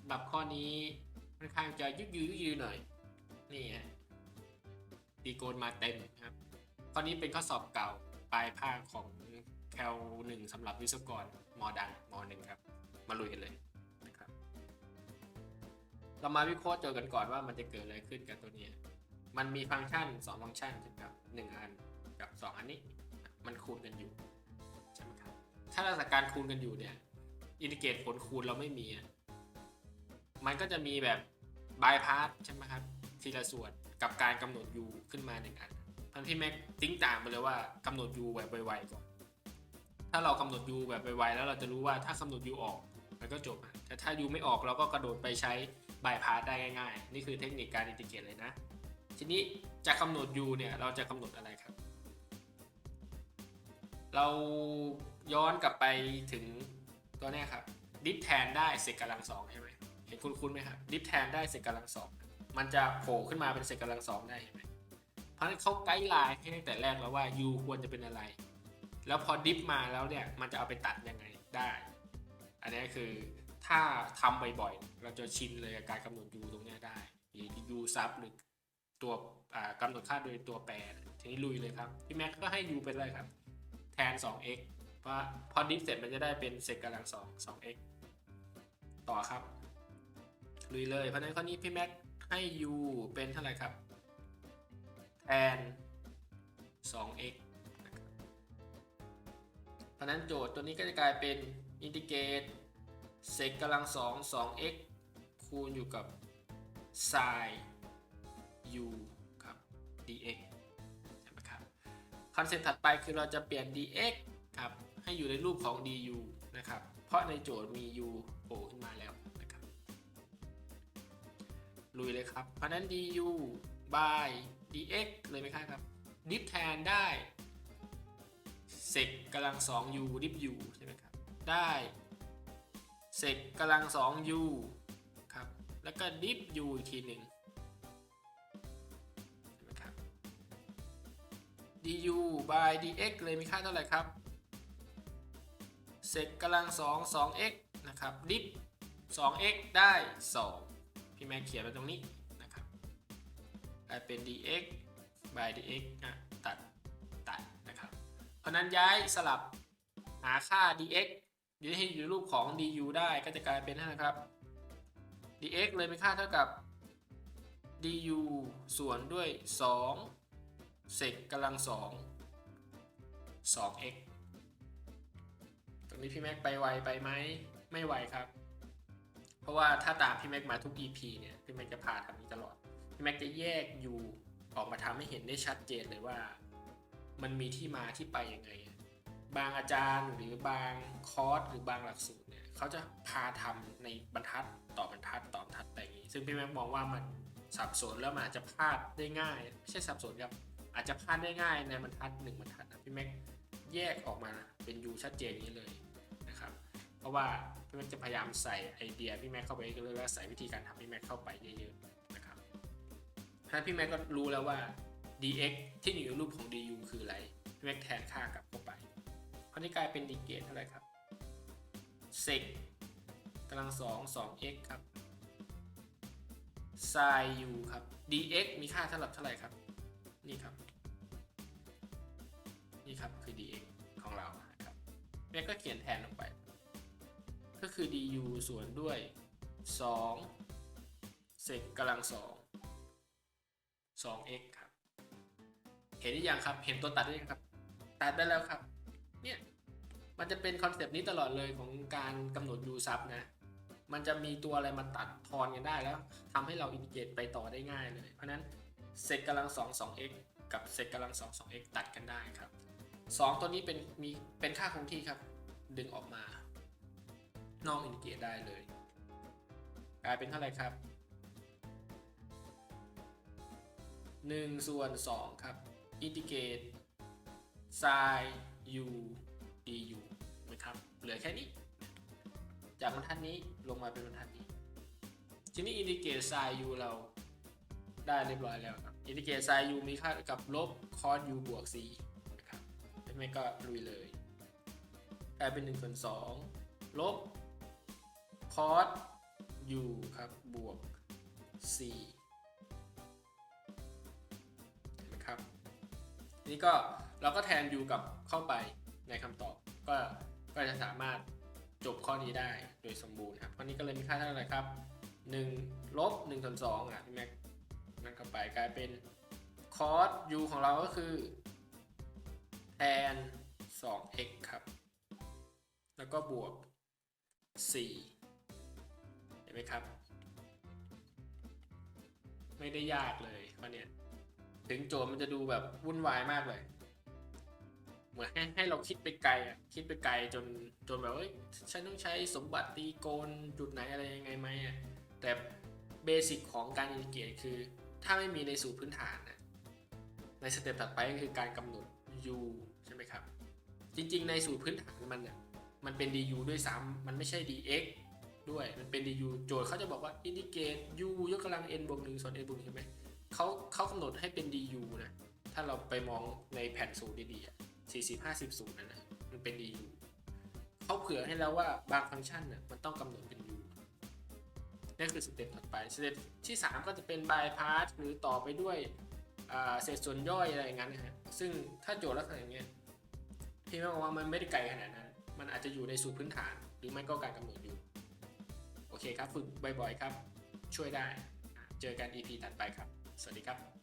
สำหรับข้อนี้ค่อนข้างจะยึกยือยึกยือหน่อย นี่ฮะตีโกนมาเต็มครับ ข้อนี้เป็นข้อสอบเก่าปลายภาคของแคลหนึ่งสำหรับวิศวกรมอดังมหนึ่งครับ มาลุยกันเลยนะครับ เรามาวิเคราะห์โจทย์กันก่อนว่ามันจะเกิดอะไรขึ้นกับตัวนี้ มันมีฟังก์ชัน2ฟังก์ชันใช่ไหมครับหนึ่งอันกับ 2 อันนี้ มันคูณกันอยู่ใช่ไหมครับ ถ้าเราสักการคูณกันอยู่เนี่ยอินดิเกรตผลคูณเราไม่มีอะ มันก็จะมีแบบบายพาสใช่ไหมครับทีละส่วนกับการกำหนด u ขึ้นมาหนึ่งอันทั้งที่แม็กติ้งต่างไปเลยว่ากำหนด u แบบไวๆก่อน ถ้าเรากำหนด u แบบไวๆแล้วเราจะรู้ว่าถ้ากำหนด u ออกมันก็จบแต่ถ้า u ไม่ออกเราก็กระโดดไปใช้บายพาสได้ง่ายๆ นี่คือเทคนิคการอินทิเกรตเลยนะ ทีนี้จะกำหนด u เนี่ยเราจะกำหนดอะไรครับ เราย้อนกลับไปถึงตัวนี้ครับดิฟแทนได้เศษกำลังสองใช่ไหม เห็นคุ้นๆไหมครับดิฟแทนได้เศษกำลังสองมันจะโผล่ขึ้นมาเป็นเศษกำลังสองได้เห็นไหมเพราะนั้นเขาไกด์ไลน์ให้ตั้งแต่แรกแล้วว่า u ควรจะเป็นอะไร แล้วพอดิฟมาแล้วเนี่ยมันจะเอาไปตัดยังไงได้ อันนี้คือถ้าทำบ่อยๆ เราจะชินเลยกับการกำหนด u ตรงเนี้ยได้หรือ u ซับหรือตัวอ่ากำหนดค่าโดยตัวแปรทีนี้ลุยเลยครับพี่แม็กก็ให้ u เป็นอะไรครับ แทน 2x เพราพอดิฟเสร็จมันจะได้เป็นเศษกำลัง2 2x ต่อครับ ลุยเลยเพราะนั้นข้อนี้พี่แม็กให้ u เป็นเท่าไหร่ครับแทน 2x เพราะฉะนั้นโจทย์ตัวนี้ก็จะกลายเป็นอินทิเกรตเศษกำลัง 2 2x คูณอยู่กับ sin u ครับ dx ใช่ไหมครับคอนเซ็ปต์ถัดไปคือเราจะเปลี่ยน dx ครับให้อยู่ในรูปของ du นะครับ เพราะในโจทย์มี u ลุยเลยครับ เพราะนั้น du by dx เลยไหมครับ ดิฟแทนได้เซกกำลัง 2u ดิฟ u ใช่ไหมครับ ได้เซกกำลัง 2u ครับ แล้วก็ดิฟ u อีกทีหนึ่งใช่ไหมครับ du by dx เลยมีค่าเท่าไหร่ครับเศษกำลัง2 2x นะครับ ดิฟ 2x ได้ 2 พี่แม่เขียนไว้ตรงนี้นะครับกลายเป็น dx by dx อะตัดตัดนะครับ เพราะนั้นย้ายสลับหาค่า dx อยู่ที่อยู่รูปของ du ได้ก็จะกลายเป็นเท่าไหร่ครับ dx เลยมีค่าเท่ากับ du ส่วนด้วย 2 เศษกำลังสอง 2x ตรงนี้พี่แม็กไปไวไปไหมไม่ไวครับ เพราะว่าถ้าตามพี่แม็กมาทุก EP เนี่ยพี่แม็กจะพาทำนี้ตลอด พี่แม็กจะแยกอยู่ออกมาทำให้เห็นได้ชัดเจนเลยว่า มันมีที่มาที่ไปยังไง บางอาจารย์หรือบางคอร์สหรือบางหลักสูตรเนี่ยเขาจะพาทำในบรรทัดต่อบรรทัดต่อบรรทัดไปอย่างนี้ ซึ่งพี่แม็กมองว่ามันสับสนแล้วมันอาจจะพลาดได้ง่ายไม่ใช่สับสนครับอาจจะพลาดได้ง่ายในบรรทัดหนึ่งบรรทัดนะพี่แม็กแยกออกมาเป็นยูชัดเจนอย่างนี้เลย เพราะว่าพี่แม็กจะพยายามใส่ไอเดียพี่แม็กเข้าไปก็เลยว่าใส่วิธีการทำพี่แม็กเข้าไปเยอะๆนะครับถ้าพี่แม็กก็รู้แล้วว่า dx ที่อยู่ในรูปของ du คืออะไรพี่แม็กแทนค่ากลับเข้าไปเพราะนี่กลายเป็นดีเกตเท่าไหร่ครับ sec กำลังสอง 2x ครับ sin u ครับ dx มีค่าเท่ากับเท่าไหร่ครับ นี่ครับ นี่ครับคือ dx ของเรานะครับแม่ก็เขียนแทนลงไป ก็คือ du ส่วนด้วย 2เศษกำลัง 2 2x ครับ เห็นหรือยังครับ เห็นตัวตัดได้ยังครับ ตัดได้แล้วครับ เนี่ย มันจะเป็นคอนเซปต์นี้ตลอดเลยของการกำหนด u ซับนะ มันจะมีตัวอะไรมาตัดทอนกันได้แล้วทำให้เราอินทิเกรตไปต่อได้ง่ายเลย เพราะฉะนั้นเศษกำลัง 2 2x กับเศษกำลัง 2 2x ตัดกันได้ครับ 2 ตัวนี้เป็นมีเป็นค่าคงที่ครับ ดึงออกมา นอกอินทิเกรตได้เลย กลายเป็นเท่าไหร่ครับ1ส่วน2ครับอินทิเกรต sin u du นะครับ เหลือแค่นี้ จากบรรทัดนี้ลงมาเป็นบรรทัดนี้ ทีนี้อินดิเกต sin u เราได้เรียบร้อยแล้วครับอินดิเกต sin u มีค่าเท่ากับลบ cos u บวก c นะครับไม่ก็ลุยเลยกลายเป็น1ส่วน2ลบ cos u ครับ บวก c เห็นไหมครับ นี่ก็เราก็แทน u กับเข้าไปในคำตอบ ก็ก็จะสามารถจบข้อนี้ได้โดยสมบูรณ์ครับข้อนี้ก็เลยมีค่าเท่าไหร่ครับ 1 ลบ1ส่วน2อะพี่แม็กนั่นเข้าไปกลายเป็น cos u ของเราก็คือแทน 2x ครับ แล้วก็บวก 4 ห็นไหมครับ ไม่ได้ยากเลยข้อเนี้ยถึงโจทย์มันจะดูแบบวุ่นวายมากเลย เหมือนให้ให้เราคิดไปไกลอะคิดไปไกลจนจนแบบเอ้ยฉันต้องใช้สมบัติตีโกนจุดไหนอะไรยังไงไหมอะแต่เบสิกของการอินทิเกรตคือ ถ้าไม่มีในสูตรพื้นฐานนะในสเต็ปถัดไปก็คือการกำหนด u ใช่ไหมครับ จริงๆ ในสูตรพื้นฐานมันเนี่ยมันเป็น du ด้วยซ้ำมันไม่ใช่ dx ด้วย มันเป็น du โจทย์เขาจะบอกว่าอินทิเกรต u ยกกำลัง n บวกหนึ่งส่วน n บวกหนึ่งใช่ไหมเขาเขากำหนดให้เป็น du นะถ้าเราไปมองในแผ่นสูตรดีๆอะ40 50สูตรนั่นนะมันเป็น du เขาเผื่อให้แล้วว่าบางฟังก์ชันน่ะมันต้องกำหนดเป็น u นั่นคือสเต็ปถัดไปสเต็ปที่ 3 ก็จะเป็น bypass หรือต่อไปด้วยเศษส่วนย่อยอะไรอย่างนั้นนะฮะซึ่งถ้าโจทย์ลักษณะอย่างเงี้ยพี่แม่บอกว่ามันไม่ได้ไกลขนาดนั้น มันอาจจะอยู่ในสูตรพื้นฐาน หรือไม่ก็การกำหนดอยู่ เคครับฝึกบ่อยๆครับ ช่วยได้ เจอกัน EP ถัดไปครับ สวัสดีครับ